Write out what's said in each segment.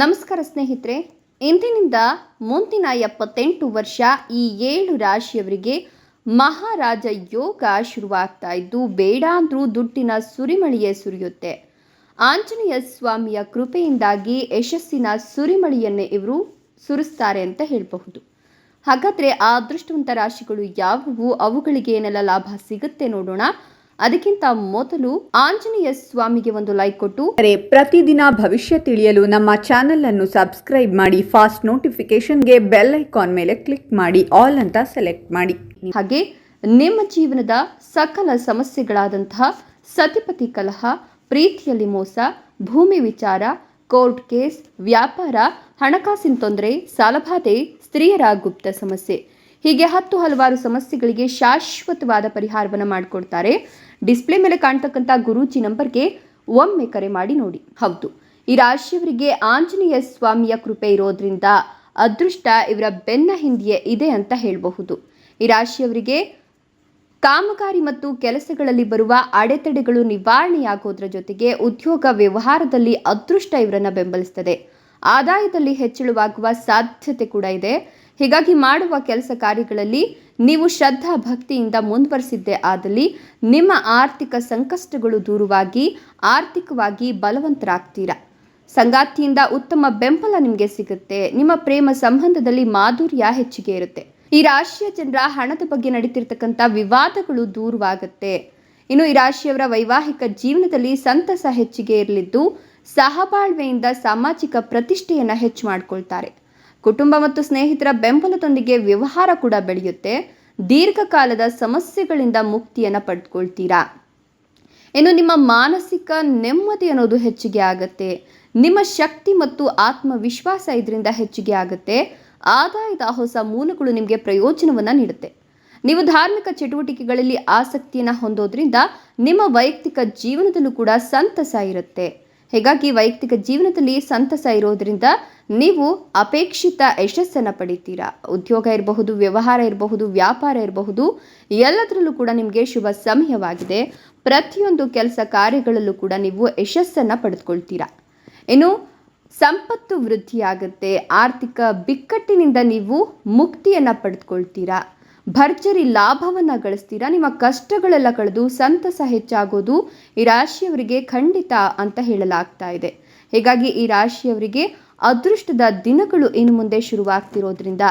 ನಮಸ್ಕಾರ ಸ್ನೇಹಿತರೆ, ಇಂದಿನಿಂದ ಮುಂದಿನ ಎಪ್ಪತ್ತೆಂಟು ವರ್ಷ ಈ ಏಳು ರಾಶಿಯವರಿಗೆ ಮಹಾರಾಜ ಯೋಗ ಶುರುವಾಗ್ತಾ ಇದ್ದು ಬೇಡ ಅಂದ್ರೂ ದುಡ್ಡಿನ ಸುರಿಮಳಿಯೇ ಸುರಿಯುತ್ತೆ. ಆಂಜನೇಯ ಸ್ವಾಮಿಯ ಕೃಪೆಯಿಂದಾಗಿ ಯಶಸ್ಸಿನ ಸುರಿಮಳಿಯನ್ನೇ ಇವರು ಸುರಿಸ್ತಾರೆ ಅಂತ ಹೇಳಬಹುದು. ಹಾಗಾದರೆ ಆ ಅದೃಷ್ಟವಂತ ರಾಶಿಗಳು ಯಾವುವು? ಅವುಗಳಿಗೆ ಏನೆಲ್ಲ ಲಾಭ ಸಿಗುತ್ತೆ ನೋಡೋಣ. ಅದಕ್ಕಿಂತ ಮೊದಲು ಆಂಜನೇಯ ಸ್ವಾಮಿಗೆ ಒಂದು ಲೈಕ್ ಕೊಟ್ಟು ಅರೆ ಪ್ರತಿದಿನ ಭವಿಷ್ಯ ತಿಳಿಯಲು ನಮ್ಮ ಚಾನೆಲ್ ಅನ್ನು ಸಬ್ಸ್ಕ್ರೈಬ್ ಮಾಡಿ ಫಾಸ್ಟ್ ನೋಟಿಫಿಕೇಶನ್ಗೆ ಬೆಲ್ ಐಕಾನ್ ಮೇಲೆ ಕ್ಲಿಕ್ ಮಾಡಿ ಆಲ್ ಅಂತ ಸೆಲೆಕ್ಟ್ ಮಾಡಿ. ಹಾಗೆ ನಿಮ್ಮ ಜೀವನದ ಸಕಲ ಸಮಸ್ಯೆಗಳಾದಂತಹ ಸತಿಪತಿ ಕಲಹ ಪ್ರೀತಿಯಲ್ಲಿ ಮೋಸ ಭೂಮಿ ವಿಚಾರ ಕೋರ್ಟ್ ಕೇಸ್ ವ್ಯಾಪಾರ ಹಣಕಾಸಿನ ತೊಂದರೆ ಸಾಲಬಾಧೆ ಸ್ತ್ರೀಯರ ಗುಪ್ತ ಸಮಸ್ಯೆ ಹೀಗೆ ಹತ್ತು ಹಲವಾರು ಸಮಸ್ಯೆಗಳಿಗೆ ಶಾಶ್ವತವಾದ ಪರಿಹಾರವನ್ನು ಮಾಡಿಕೊಡ್ತಾರೆ. ಡಿಸ್ಪ್ಲೇ ಮೇಲೆ ಕಾಣ್ತಕ್ಕಂಥ ಗುರೂಜಿ ನಂಬರ್ಗೆ ಒಮ್ಮೆ ಕರೆ ಮಾಡಿ ನೋಡಿ. ಹೌದು, ಈ ರಾಶಿಯವರಿಗೆ ಆಂಜನೇಯ ಸ್ವಾಮಿಯ ಕೃಪೆ ಇರೋದ್ರಿಂದ ಅದೃಷ್ಟ ಇವರ ಬೆನ್ನ ಹಿಂದೆಯೇ ಇದೆ ಅಂತ ಹೇಳಬಹುದು. ಈ ರಾಶಿಯವರಿಗೆ ಕಾಮಗಾರಿ ಮತ್ತು ಕೆಲಸಗಳಲ್ಲಿ ಬರುವ ಅಡೆತಡೆಗಳು ನಿವಾರಣೆಯಾಗೋದ್ರ ಜೊತೆಗೆ ಉದ್ಯೋಗ ವ್ಯವಹಾರದಲ್ಲಿ ಅದೃಷ್ಟ ಇವರನ್ನ ಬೆಂಬಲಿಸ್ತದೆ. ಆದಾಯದಲ್ಲಿ ಹೆಚ್ಚಳವಾಗುವ ಸಾಧ್ಯತೆ ಕೂಡ ಇದೆ. ಹೀಗಾಗಿ ಮಾಡುವ ಕೆಲಸ ಕಾರ್ಯಗಳಲ್ಲಿ ನೀವು ಶ್ರದ್ಧಾ ಭಕ್ತಿಯಿಂದ ಮುಂದುವರಿಸಿದ್ದೇ ಆದಲ್ಲಿ ನಿಮ್ಮ ಆರ್ಥಿಕ ಸಂಕಷ್ಟಗಳು ದೂರವಾಗಿ, ಆರ್ಥಿಕವಾಗಿ ಬಲವಂತರಾಗ್ತೀರಾ? ಸಂಗಾತಿಯಿಂದ ಉತ್ತಮ ಬೆಂಬಲ ನಿಮಗೆ ಸಿಗುತ್ತೆ. ನಿಮ್ಮ ಪ್ರೇಮ ಸಂಬಂಧದಲ್ಲಿ ಮಾಧುರ್ಯ ಹೆಚ್ಚಿಗೆ ಇರುತ್ತೆ. ಈ ರಾಶಿಯ ಜನರ ಹಣದ ಬಗ್ಗೆ ನಡೀತಿರ್ತಕ್ಕಂಥ ವಿವಾದಗಳು ದೂರವಾಗುತ್ತೆ. ಇನ್ನು ಈ ರಾಶಿಯವರ ವೈವಾಹಿಕ ಜೀವನದಲ್ಲಿ ಸಂತಸ ಹೆಚ್ಚಿಗೆ ಇರಲಿದ್ದು, ಸಹಬಾಳ್ವೆಯಿಂದ ಸಾಮಾಜಿಕ ಪ್ರತಿಷ್ಠೆಯನ್ನು ಹೆಚ್ಚು ಮಾಡಿಕೊಳ್ತಾರೆ. ಕುಟುಂಬ ಮತ್ತು ಸ್ನೇಹಿತರ ಬೆಂಬಲದೊಂದಿಗೆ ವ್ಯವಹಾರ ಕೂಡ ಬೆಳೆಯುತ್ತೆ. ದೀರ್ಘಕಾಲದ ಸಮಸ್ಯೆಗಳಿಂದ ಮುಕ್ತಿಯನ್ನು ಪಡೆದುಕೊಳ್ತೀರಾ ಇನ್ನು ನಿಮ್ಮ ಮಾನಸಿಕ ನೆಮ್ಮದಿ ಅನ್ನೋದು ಹೆಚ್ಚಿಗೆ ಆಗುತ್ತೆ. ನಿಮ್ಮ ಶಕ್ತಿ ಮತ್ತು ಆತ್ಮವಿಶ್ವಾಸ ಇದರಿಂದ ಹೆಚ್ಚಿಗೆ ಆಗುತ್ತೆ. ಆದಾಯದ ಹೊಸ ಮೂಲಗಳು ನಿಮಗೆ ಪ್ರಯೋಜನವನ್ನು ನೀಡುತ್ತೆ. ನೀವು ಧಾರ್ಮಿಕ ಚಟುವಟಿಕೆಗಳಲ್ಲಿ ಆಸಕ್ತಿಯನ್ನು ಹೊಂದೋದ್ರಿಂದ ನಿಮ್ಮ ವೈಯಕ್ತಿಕ ಜೀವನದಲ್ಲೂ ಕೂಡ ಸಂತಸ ಇರುತ್ತೆ. ಹೀಗಾಗಿ ವೈಯಕ್ತಿಕ ಜೀವನದಲ್ಲಿ ಸಂತಸ ಇರೋದ್ರಿಂದ ನೀವು ಅಪೇಕ್ಷಿತ ಯಶಸ್ಸನ್ನು ಪಡಿತೀರಾ. ಉದ್ಯೋಗ ಇರಬಹುದು, ವ್ಯವಹಾರ ಇರಬಹುದು, ವ್ಯಾಪಾರ ಇರಬಹುದು, ಎಲ್ಲದರಲ್ಲೂ ಕೂಡ ನಿಮಗೆ ಶುಭ ಸಮಯವಾಗಿದೆ. ಪ್ರತಿಯೊಂದು ಕೆಲಸ ಕಾರ್ಯಗಳಲ್ಲೂ ಕೂಡ ನೀವು ಯಶಸ್ಸನ್ನು ಪಡೆದುಕೊಳ್ತೀರಾ. ಇನ್ನು ಸಂಪತ್ತು ವೃದ್ಧಿಯಾಗುತ್ತೆ. ಆರ್ಥಿಕ ಬಿಕ್ಕಟ್ಟಿನಿಂದ ನೀವು ಮುಕ್ತಿಯನ್ನು ಪಡೆದುಕೊಳ್ತೀರಾ. ಭರ್ಜರಿ ಲಾಭವನ್ನು ಗಳಿಸ್ತೀರಾ? ನಿಮ್ಮ ಕಷ್ಟಗಳೆಲ್ಲ ಕಳೆದು ಸಂತಸ ಹೆಚ್ಚಾಗೋದು ಈ ರಾಶಿಯವರಿಗೆ ಖಂಡಿತ ಅಂತ ಹೇಳಲಾಗ್ತಾ ಇದೆ. ಹೀಗಾಗಿ ಈ ರಾಶಿಯವರಿಗೆ ಅದೃಷ್ಟದ ದಿನಗಳು ಇನ್ನು ಮುಂದೆ ಶುರುವಾಗ್ತಿರೋದ್ರಿಂದ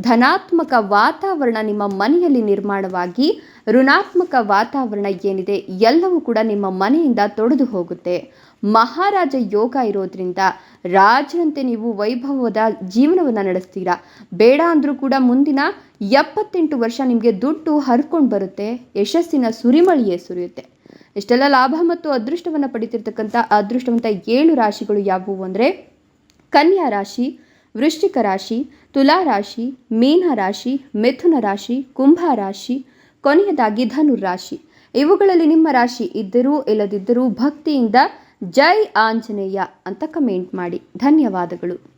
ಧನಾತ್ಮಕ ವಾತಾವರಣ ನಿಮ್ಮ ಮನೆಯಲ್ಲಿ ನಿರ್ಮಾಣವಾಗಿ ಋಣಾತ್ಮಕ ವಾತಾವರಣ ಏನಿದೆ ಎಲ್ಲವೂ ಕೂಡ ನಿಮ್ಮ ಮನೆಯಿಂದ ತೊಡೆದು ಹೋಗುತ್ತೆ. ಮಹಾರಾಜ ಯೋಗ ಇರೋದ್ರಿಂದ ರಾಜರಂತೆ ನೀವು ವೈಭವದ ಜೀವನವನ್ನು ನಡೆಸ್ತೀರಾ? ಬೇಡ ಅಂದರೂ ಕೂಡ ಮುಂದಿನ ಎಪ್ಪತ್ತೆಂಟು ವರ್ಷ ನಿಮಗೆ ದುಡ್ಡು ಹರ್ಕೊಂಡು ಬರುತ್ತೆ. ಯಶಸ್ಸಿನ ಸುರಿಮಳಿಯೇ ಸುರಿಯುತ್ತೆ. ಇಷ್ಟೆಲ್ಲ ಲಾಭ ಮತ್ತು ಅದೃಷ್ಟವನ್ನು ಪಡಿತಿರ್ತಕ್ಕಂಥ ಅದೃಷ್ಟವಂತ ಏಳು ರಾಶಿಗಳು ಯಾವುವು ಅಂದರೆ ಕನ್ಯಾ ರಾಶಿ, ವೃಶ್ಚಿಕ ರಾಶಿ, ತುಲಾ ರಾಶಿ, ಮೀನ ರಾಶಿ, ಮಿಥುನ ರಾಶಿ, ಕುಂಭ ರಾಶಿ, ಕೊನೆಯದಾಗಿ ಧನು ರಾಶಿ. ಇವುಗಳಲ್ಲಿ ನಿಮ್ಮ ರಾಶಿ ಇದ್ದರೂ ಇಲ್ಲದಿದ್ದರೂ ಭಕ್ತಿಯಿಂದ ಜೈ ಆಂಜನೇಯ ಅಂತ ಕಮೆಂಟ್ ಮಾಡಿ. ಧನ್ಯವಾದಗಳು.